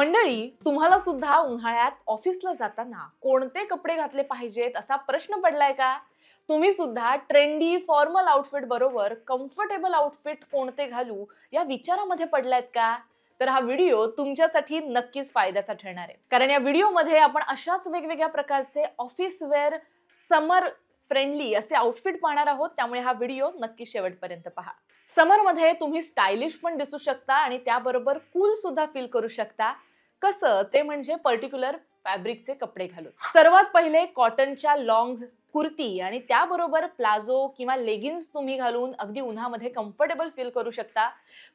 मंडळी तुम्हाला सुद्धा उन्हाळ्यात ऑफिसला जाताना कोणते कपडे घातले पाहिजेत असा प्रश्न पडलाय का? तुम्ही सुद्धा ट्रेंडी फॉर्मल आउटफिट बरोबर कम्फर्टेबल आउटफिट कोणते घालू या विचारामध्ये पडलायत का? तर हा व्हिडिओ तुमच्यासाठी नक्कीच फायद्याचा ठरणार आहे. कारण या व्हिडिओमध्ये आपण अशाच वेगवेगळ्या प्रकारचे ऑफिस वेअर समर फ्रेंडली असे आउटफिट पाहणार आहोत. त्यामुळे हा व्हिडिओ नक्की शेवटपर्यंत पहा. समरमध्ये तुम्ही स्टायलिश पण दिसू शकता आणि त्याबरोबर कूल सुद्धा फील करू शकता. कसं ते म्हणजे पर्टिक्युलर फॅब्रिकचे कपडे घालून. सर्वात पहिले कॉटनच्या लॉंग कुर्ती आणि त्याबरोबर प्लाझो किंवा लेगिन्स तुम्ही घालून अगदी उन्हामध्ये कम्फर्टेबल फील करू शकता.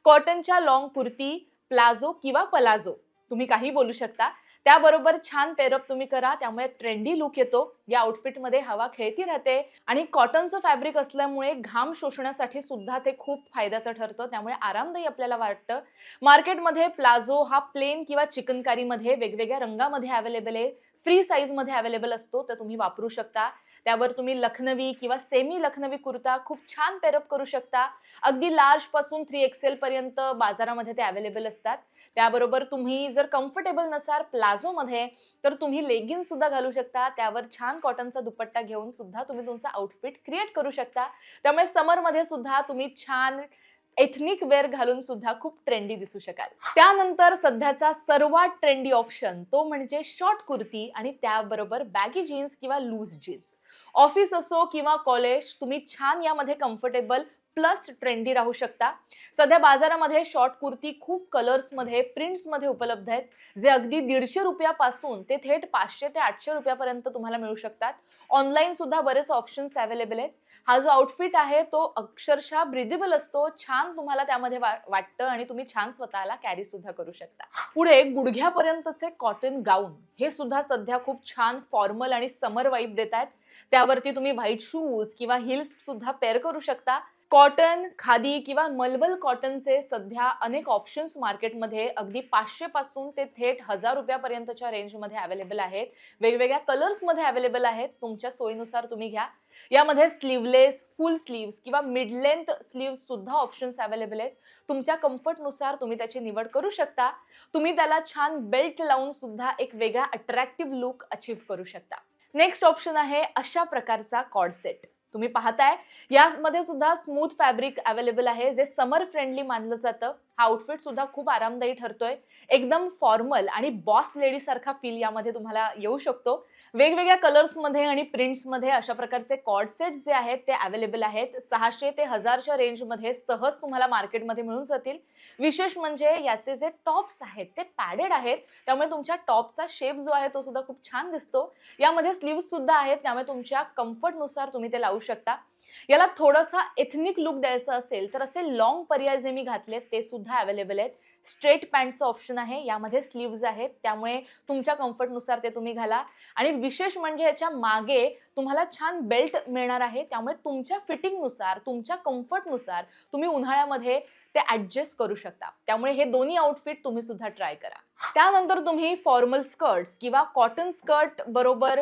कॉटनच्या लॉंग कुर्ती प्लाझो किंवा पलाझो तुम्ही काही बोलू शकता. त्याबरोबर छान पेरअप तुम्ही करा त्यामुळे ट्रेंडी लुक येतो या आउटफिटमध्ये हवा खेळती राहते आणि कॉटनचं फॅब्रिक असल्यामुळे घाम शोषण्यासाठी सुद्धा ते खूप फायद्याचं ठरतं त्यामुळे आरामदायी आपल्याला वाटतं. मार्केटमध्ये प्लाझो हा प्लेन किंवा चिकनकारीमध्ये वेगवेगळ्या रंगामध्ये अवेलेबल आहे फ्री साईजमध्ये अवेलेबल असतो तर तुम्ही वापरू शकता. त्यावर तुम्ही लखनवी किंवा सेमी लखनवी कुर्ता खूप छान पेरअप करू शकता. अगदी लार्जपासून थ्री एक्सेल पर्यंत बाजारामध्ये ते अवेलेबल असतात. त्याबरोबर तुम्ही जर कम्फर्टेबल नसाल प्लाझोमध्ये तर तुम्ही लेगिन सुद्धा घालू शकता. त्यावर छान कॉटनचा दुपट्टा घेऊन सुद्धा तुम्ही तुमचा आउटफिट क्रिएट करू शकता. त्यामुळे समरमध्ये सुद्धा तुम्ही छान एथनिक वेअर घालून सुद्धा खूप ट्रेंडी दिसू शकाल. त्यानंतर सध्याचा सर्वात ट्रेंडी ऑप्शन तो म्हणजे शॉर्ट कुर्ती आणि त्याबरोबर बॅगी जीन्स किंवा लूज जीन्स ऑफिस असो किंवा कॉलेज तुम्ही छान यामध्ये कम्फर्टेबल प्लस ट्रेंडी राहू शकता. सध्या बाजारामध्ये शॉर्ट कुर्ती खूप कलर्समध्ये प्रिंट्समध्ये उपलब्ध आहेत जे अगदी दीडशे रुपयापासून ते थेट पाचशे ते आठशे रुपयापर्यंत तुम्हाला मिळू शकतात. ऑनलाईन सुद्धा बरेच ऑप्शन्स अवेलेबल आहेत. हा जो आउटफिट आहे तो अक्षरशः ब्रिदेबल असतो छान तुम्हाला त्यामध्ये वा- वाटतं आणि तुम्ही छान स्वतःला कॅरी सुद्धा करू शकता. पुढे गुडघ्यापर्यंतचे कॉटन गाऊन हे सुद्धा सध्या खूप छान फॉर्मल आणि समर वाईब देत आहेत. त्यावरती तुम्ही व्हाईट शूज किंवा हिल्स सुद्धा पेअर करू शकता. कॉटन खादी किंवा मलबल कॉटनचे सध्या अनेक ऑप्शन्स मार्केटमध्ये अगदी पाचशे पासून ते थेट हजार रुपयापर्यंतच्या रेंजमध्ये अवेलेबल आहेत. वेगवेगळ्या कलर्समध्ये अवेलेबल आहेत. तुमच्या सोयीनुसार तुम्ही घ्या. यामध्ये स्लीवलेस फुल स्लीव्स किंवा मिड लेंथ स्लीव्स सुद्धा ऑप्शन्स अवेलेबल आहेत. तुमच्या कम्फर्टनुसार तुम्ही त्याची निवड करू शकता. तुम्ही त्याला छान बेल्ट लावून सुद्धा एक वेगळा अट्रॅक्टिव्ह लुक अचीव्ह करू शकता. नेक्स्ट ऑप्शन आहे अशा प्रकारचा कॉड सेट तुम्ही पाहताय. यामध्ये सुद्धा स्मूथ फॅब्रिक अवेलेबल आहे जे समर फ्रेंडली मानलं जातं. हा आउटफिट सुद्धा खूप आरामदायी ठरतोय. एकदम फॉर्मल आणि बॉस लेडी सारखा फील यामध्ये तुम्हाला येऊ शकतो. वेगवेगळ्या कलर्समध्ये आणि प्रिंट्समध्ये अशा प्रकारचे कॉर्ड सेट्स जे आहेत ते अवेलेबल आहेत. सहाशे ते हजारच्या रेंजमध्ये सहज तुम्हाला मार्केटमध्ये मिळून जातील. विशेष म्हणजे याचे जे टॉप्स आहेत ते पॅडेड आहेत. त्यामुळे तुमच्या टॉपचा शेप जो आहे तो सुद्धा खूप छान दिसतो. यामध्ये स्लीव्स सुद्धा आहेत. त्यामुळे तुमच्या कम्फर्टनुसार तुम्ही ते लावू शकता. याला थोडासा एथनिक लुक द्यायचा असेल तर असे लॉंग पर्याय जे मी घातलेत ते सुद्धा अवेलेबल आहेत. स्ट्रेट पॅन्टचं ऑप्शन आहे यामध्ये स्लीव्ज आहेत त्यामुळे तुमच्या कम्फर्टनुसार ते तुम्ही घाला. आणि विशेष म्हणजे याच्या मागे तुम्हाला छान बेल्ट मिळणार आहे त्यामुळे तुमच्या फिटिंगनुसार तुमच्या कम्फर्टनुसार तुम्ही उन्हाळ्यामध्ये ते ॲडजस्ट करू शकता. त्यामुळे हे दोन्ही आउटफिट तुम्ही सुद्धा ट्राय करा. त्यानंतर तुम्ही फॉर्मल स्कर्ट्स किंवा कॉटन स्कर्ट बरोबर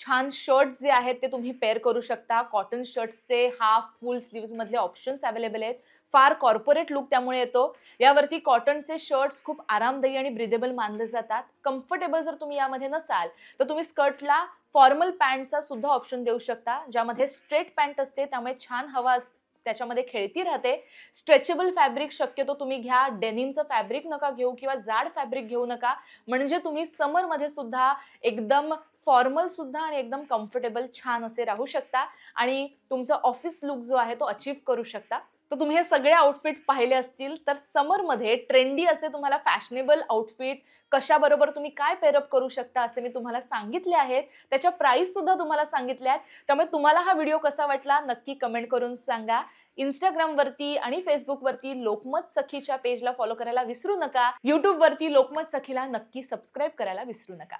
छान शर्ट जे आहेत ते तुम्ही पेअर करू शकता. कॉटन शर्ट्सचे हाफ फुल स्लीव्समधले ऑप्शन्स अवेलेबल आहेत. फार कॉर्पोरेट लुक त्यामुळे येतो. यावरती कॉटनचे शर्ट्स खूप आरामदायी आणि ब्रिदेबल मानले जातात. कम्फर्टेबल जर तुम्ही यामध्ये नसाल तर तुम्ही स्कर्टला फॉर्मल पॅन्टचा सुद्धा ऑप्शन देऊ शकता ज्यामध्ये स्ट्रेट पॅन्ट असते त्यामुळे छान हवा असते त्याच्यामध्ये खेळती राहते. स्ट्रेचेबल फॅब्रिक शक्यतो तुम्ही घ्या. डेनिमचं फॅब्रिक नका घेऊ किंवा जाड फॅब्रिक घेऊ नका. म्हणजे तुम्ही समरमध्ये सुद्धा एकदम फॉर्मल सुद्धा आणि एकदम कम्फर्टेबल छान असे राहू शकता. आणि तुमचा ऑफिस लुक जो आहे तो अचीव्ह करू शकता. तर तुम्ही हे सगळे आउटफिट्स पाहिले असतील तर समरमध्ये ट्रेंडी असे तुम्हाला फॅशनेबल आउटफिट कशाबरोबर तुम्ही काय पेरअप करू शकता असे मी तुम्हाला सांगितले आहेत. त्याच्या प्राइस सुद्धा तुम्हाला सांगितल्या आहेत. त्यामुळे तुम्हाला हा व्हिडिओ कसा वाटला नक्की कमेंट करून सांगा. इंस्टाग्रामवरती आणि फेसबुकवरती लोकमत सखीच्या पेजला फॉलो करायला विसरू नका. युट्यूबवरती लोकमत सखीला नक्की सबस्क्राईब करायला विसरू नका.